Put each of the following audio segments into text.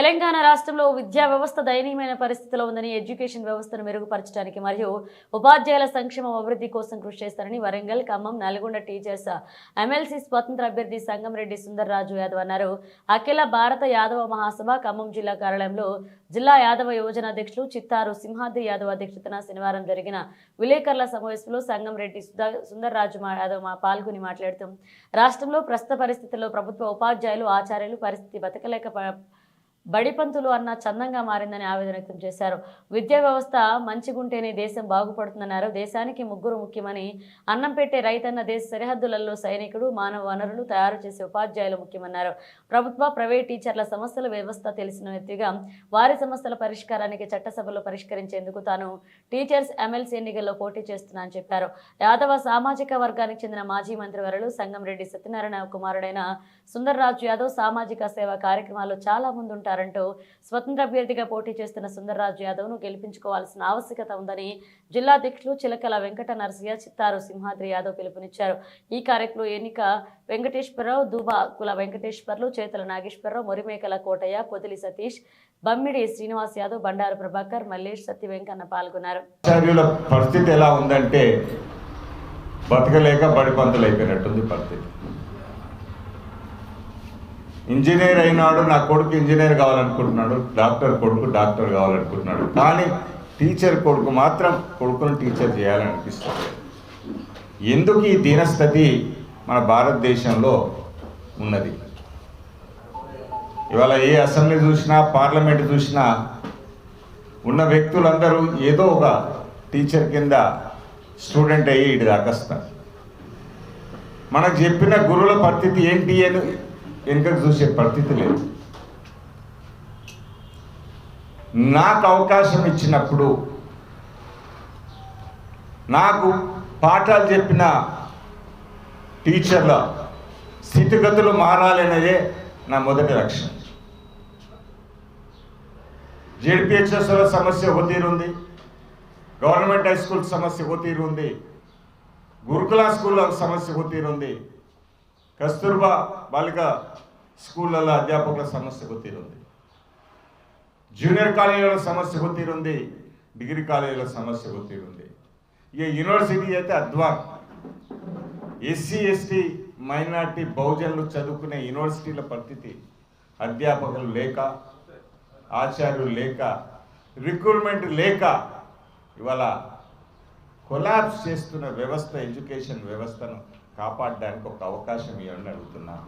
తెలంగాణ రాష్ట్రంలో విద్యా వ్యవస్థ దయనీయమైన పరిస్థితిలో ఉందని ఎడ్యుకేషన్ వ్యవస్థను మెరుగుపరచడానికి మరియు ఉపాధ్యాయుల సంక్షేమ అభివృద్ధి కోసం కృషి చేస్తారని వరంగల్ ఖమ్మం నల్గొండ టీచర్స్ ఎమ్మెల్సీ స్వతంత్ర అభ్యర్థి సంగంరెడ్డి సుందర్రాజు యాదవ్ అన్నారు. అఖిల భారత యాదవ మహాసభ ఖమ్మం జిల్లా కార్యాలయంలో జిల్లా యాదవ యువజన అధ్యక్షులు చిత్తారు సింహాద్రి యాదవ్ అధ్యక్షతన శనివారం జరిగిన విలేకరుల సమావేశంలో సంగంరెడ్డి సుందర్రాజు మా- యాదవ్ మా పాల్గొని మాట్లాడుతూ రాష్ట్రంలో ప్రస్తుత పరిస్థితుల్లో ప్రభుత్వ ఉపాధ్యాయులు ఆచార్యులు పరిస్థితి బతకలేక బడిపంతులు అన్న చందంగా మారిందని ఆవేదన వ్యక్తం చేశారు. విద్యా వ్యవస్థ మంచిగుంటేనే దేశం బాగుపడుతుందన్నారు. దేశానికి ముగ్గురు ముఖ్యమని అన్నం పెట్టే రైతన్న దేశ సరిహద్దులలో సైనికుడు మానవ వనరులు తయారు చేసే ఉపాధ్యాయులు ముఖ్యమన్నారు. ప్రభుత్వ ప్రైవేట్ టీచర్ల సమస్యల వ్యవస్థ తెలిసిన వ్యక్తిగా వారి సమస్యల పరిష్కారానికి చట్టసభలో పరిష్కరించేందుకు తాను టీచర్స్ ఎమ్మెల్సీ ఎన్నికల్లో పోటీ చేస్తున్నానని చెప్పారు. యాదవ సామాజిక వర్గానికి చెందిన మాజీ మంత్రివర్యులు సంగంరెడ్డి సత్యనారాయణ కుమారుడైన సుందర్రాజు యాదవ్ సామాజిక సేవా కార్యక్రమాల్లో చాలా ముందు ఉంటారంటూ స్వతంత్ర అభ్యర్థిగా పోటీ చేస్తున్న సుందర్రాజు యాదవ్ను గెలిపించుకోవాల్సిన ఆవశ్యకత ఉందని జిల్లా అధ్యక్షులు చిలకల వెంకట నరసయ్య చిత్తారు సింహాద్రి యాదవ్ పిలుపునిచ్చారు. ఈ కార్యక్రమంలో ఎన్నిక వెంకటేశ్వరరావు దుబా కుల వెంకటేశ్వర్లు చేతుల నాగేశ్వరరావు మురిమేకల కోటయ్య కొదిలి సతీష్ బమ్మిడి శ్రీనివాస్ యాదవ్ బండారు ప్రభాకర్ మల్లేష్ సత్య వెంకన్న పాల్గొన్నారు. పరిస్థితి ఎలా ఉందంటే బతకలేక బడి పంతులు అయిపోయినట్టుంది పరిస్థితి. ఇంజనీర్ అయినాడు నా కొడుకు ఇంజనీర్ కావాలనుకుంటున్నాడు డాక్టర్ కొడుకు డాక్టర్ కావాలనుకుంటున్నాడు. కానీ టీచర్ కొడుకు మాత్రం కొడుకును టీచర్ చేయాలనిపిస్తుంది. ఎందుకు ఈ దీనస్థితి మన భారతదేశంలో ఉన్నది? ఇవాళ ఏ అసెంబ్లీ చూసినా పార్లమెంట్ చూసినా ఉన్న వ్యక్తులందరూ ఏదో ఒక టీచర్ కింద స్టూడెంట్ అయ్యి ఇటు దాకొస్తారు మనకు చెప్పిన గురువుల పరిస్థితి ఏంటి అని వెనుకకు చూసే పరిస్థితి లేదు. నాకు అవకాశం ఇచ్చినప్పుడు నాకు పాఠాలు చెప్పిన టీచర్ల స్థితిగతులు మారాలనేదే నా మొదటి లక్ష్యం. జెడ్పిహెచ్ఎస్ల సమస్య ఒక తీరుంది గవర్నమెంట్ హై స్కూల్ సమస్య ఒక తీరుంది గురుకుల స్కూల్లో సమస్య ఒక తీరుంది కస్తూర్బా బాలిక స్కూళ్ళలో అధ్యాపకుల సమస్య ఒక జూనియర్ కాలేజీల సమస్య ఒక డిగ్రీ కాలేజీల సమస్య ఒక ఇక యూనివర్సిటీ అయితే అధ్వాన్ ఎస్సీ ఎస్టీ మైనార్టీ బహుజనులు చదువుకునే యూనివర్సిటీల పరిస్థితి అధ్యాపకులు లేక ఆచార్యులు లేక రిక్రూట్మెంట్ లేక ఇవాళ కొలాబ్స్ చేస్తున్న వ్యవస్థ ఎడ్యుకేషన్ వ్యవస్థను కాపాడడానికి ఒక అవకాశం ఇవ్వండి అడుగుతున్నాను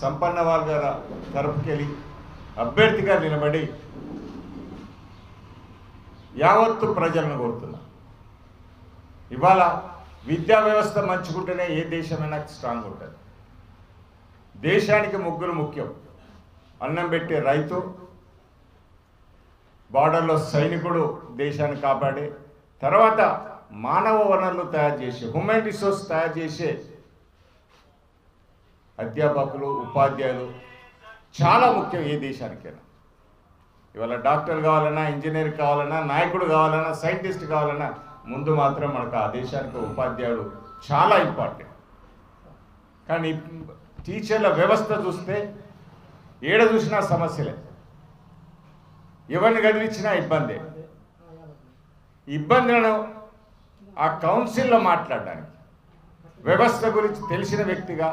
సంపన్న వర్గాల తరపుకెళ్ళి అభ్యర్థిగా నిలబడి యావత్తు ప్రజలను కోరుతున్నా. ఇవాళ విద్యా వ్యవస్థ మంచుకుంటేనే ఏ దేశమైనా స్ట్రాంగ్ ఉంటుంది. దేశానికి ముగ్గురు ముఖ్యం. అన్నం పెట్టే రైతు బార్డర్లో సైనికుడు దేశాన్ని కాపాడే తర్వాత మానవ వనరులు తయారు చేసే హ్యూమన్ రిసోర్స్ తయారు చేసే అధ్యాపకులు ఉపాధ్యాయులు చాలా ముఖ్యం ఏ దేశానికైనా. ఇవాళ డాక్టర్ కావాలన్నా ఇంజనీర్ కావాలన్నా నాయకుడు కావాలన్నా సైంటిస్ట్ కావాలన్నా ముందు మాత్రం మనకు ఆ దేశానికి ఉపాధ్యాయుడు చాలా ఇంపార్టెంట్ కానీ టీచర్ల వ్యవస్థ చూస్తే ఏడ చూసినా సమస్యలే. ఎవరిని కదిలించినా ఇబ్బందే. ఇబ్బందులను ఆ కౌన్సిల్లో మాట్లాడడానికి. వ్యవస్థ గురించి తెలిసిన వ్యక్తిగా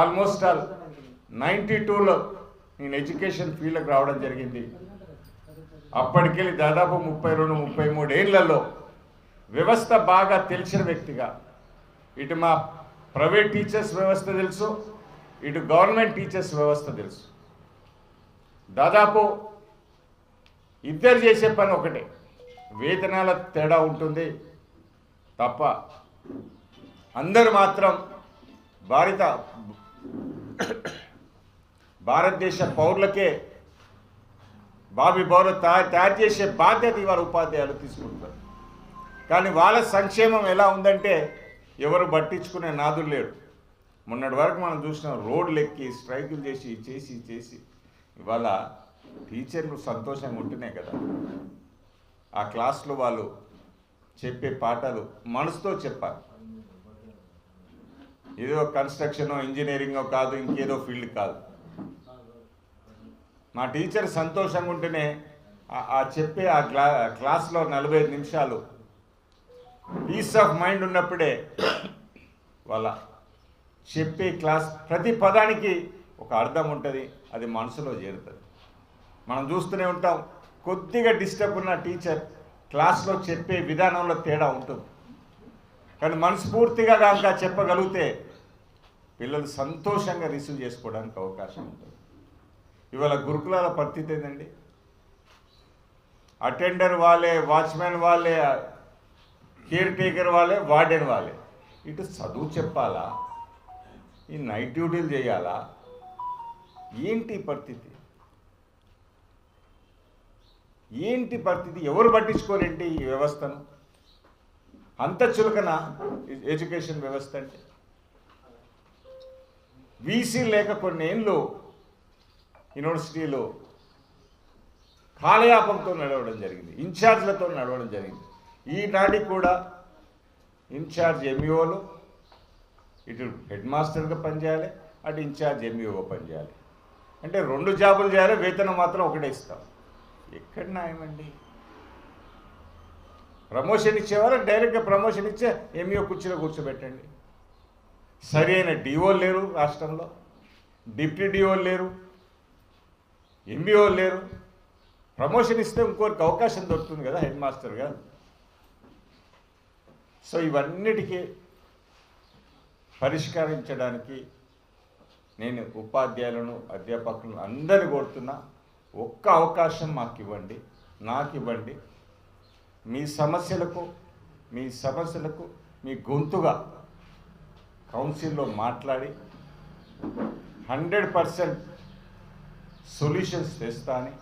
ఆల్మోస్ట్ ఆల్ నైంటీ టూలో నేను ఎడ్యుకేషన్ ఫీల్డ్కి రావడం జరిగింది. అప్పటికెళ్ళి దాదాపు ముప్పై రెండు ముప్పై మూడు ఏళ్ళలో వ్యవస్థ బాగా తెలిసిన వ్యక్తిగా ఇటు మా ప్రైవేట్ టీచర్స్ వ్యవస్థ తెలుసు ఇటు గవర్నమెంట్ టీచర్స్ వ్యవస్థ తెలుసు. దాదాపు ఇద్దరు చేసే పని ఒకటే. వేతనాల తేడా ఉంటుంది తప్ప అందరూ మాత్రం భారత భారతదేశ పౌరులకే బాబీ పౌరులు తయారు తయారు చేసే బాధ్యత ఇవాళ ఉపాధ్యాయులు తీసుకుంటారు కానీ వాళ్ళ సంక్షేమం ఎలా ఉందంటే ఎవరు పట్టించుకునే నాదులు లేడు మొన్నటి వరకు మనం చూసిన రోడ్లు ఎక్కి స్ట్రైకులు చేసి చేసి చేసి ఇవాళ టీచర్లు సంతోషంగా ఉంటేనే కదా. ఆ క్లాస్లో వాళ్ళు చెప్పే పాఠాలు మనసుతో చెప్పాలి. ఏదో కన్స్ట్రక్షన్ ఇంజనీరింగో కాదు ఇంకేదో ఫీల్డ్ కాదు. మా టీచర్ సంతోషంగా ఉంటేనే ఆ- చెప్పే ఆ క్లా క్లాస్లో నలభై ఐదు నిమిషాలు పీస్ ఆఫ్ మైండ్ ఉన్నప్పుడే వాళ్ళ చెప్పే క్లాస్ ప్రతి పదానికి ఒక అర్థం ఉంటుంది అది మనసులో చేరుతుంది. మనం చూస్తూనే ఉంటాం కొద్దిగా డిస్టర్బ్ ఉన్న టీచర్ క్లాస్లో చెప్పే విధానంలో తేడా ఉంటుంది. కానీ మనస్ఫూర్తిగా కనుక చెప్పగలిగితే పిల్లలు సంతోషంగా రిసీవ్ చేసుకోవడానికి అవకాశం ఉంటుంది. ఇవాళ గురుకులాల పరిస్థితి ఏంటండి అటెండర్ వాళ్ళే వాచ్మెన్ వాళ్ళే కేర్ టేకర్ వాళ్ళే వార్డెన్ వాళ్ళే. ఇటు చదువు చెప్పాలా? ఈ నైట్ డ్యూటీలు చేయాలా? ఏంటి పరిస్థితి? ఏంటి పరిస్థితి? ఎవరు పట్టించుకోరేంటి ఈ వ్యవస్థను? అంత చులకన ఎడ్యుకేషన్ వ్యవస్థ అంటే? బీసీ లేక కొన్ని ఏళ్ళు యూనివర్సిటీలో కాలయాపంతో నడవడం జరిగింది ఇన్ఛార్జ్లతో నడవడం జరిగింది. ఈనాటికి కూడా ఇన్ఛార్జ్ ఎంఈఓలు ఇటు హెడ్ మాస్టర్గా పనిచేయాలి అటు ఇన్ఛార్జ్ ఎంఈఓగా పనిచేయాలి. అంటే రెండు జాబులు చేయాలి వేతనం మాత్రం ఒకటే ఇస్తాం. ఎక్కడ న్యాయమండి? ప్రమోషన్ ఇచ్చేవారు? డైరెక్ట్గా ప్రమోషన్ ఇచ్చే ఎంఈఓ కుర్చీలో కూర్చోబెట్టండి. సరైన డిఓ లేరు రాష్ట్రంలో. డిప్యూటీ డిఓ లేరు. ఎంబీఓ లేరు. ప్రమోషన్ ఇస్తే ఇంకోరికి అవకాశం దొరుకుతుంది కదా హెడ్ మాస్టర్గా సో ఇవన్నిటికీ పరిష్కరించడానికి నేను ఉపాధ్యాయులను అధ్యాపకులను అందరిని కోరుతున్నా. ఒక్క అవకాశం మాకు ఇవ్వండి నాకు ఇవ్వండి మీ సమస్యలకు మీ సమస్యలకు మీ గొంతుగా కౌన్సిల్లో మాట్లాడి హండ్రెడ్ పర్సెంట్ సొల్యూషన్స్ తెస్తా అని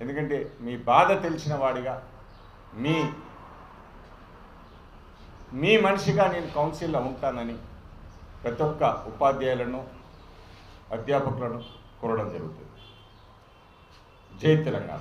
ఎందుకంటే మీ బాధ తెలిసిన వాడిగా మీ మీ మనిషిగా నేను కౌన్సిల్లో ఉంటానని ప్రతి ఒక్క ఉపాధ్యాయులను అధ్యాపకులను కోరడం జరుగుతుంది. జై తెలంగాణ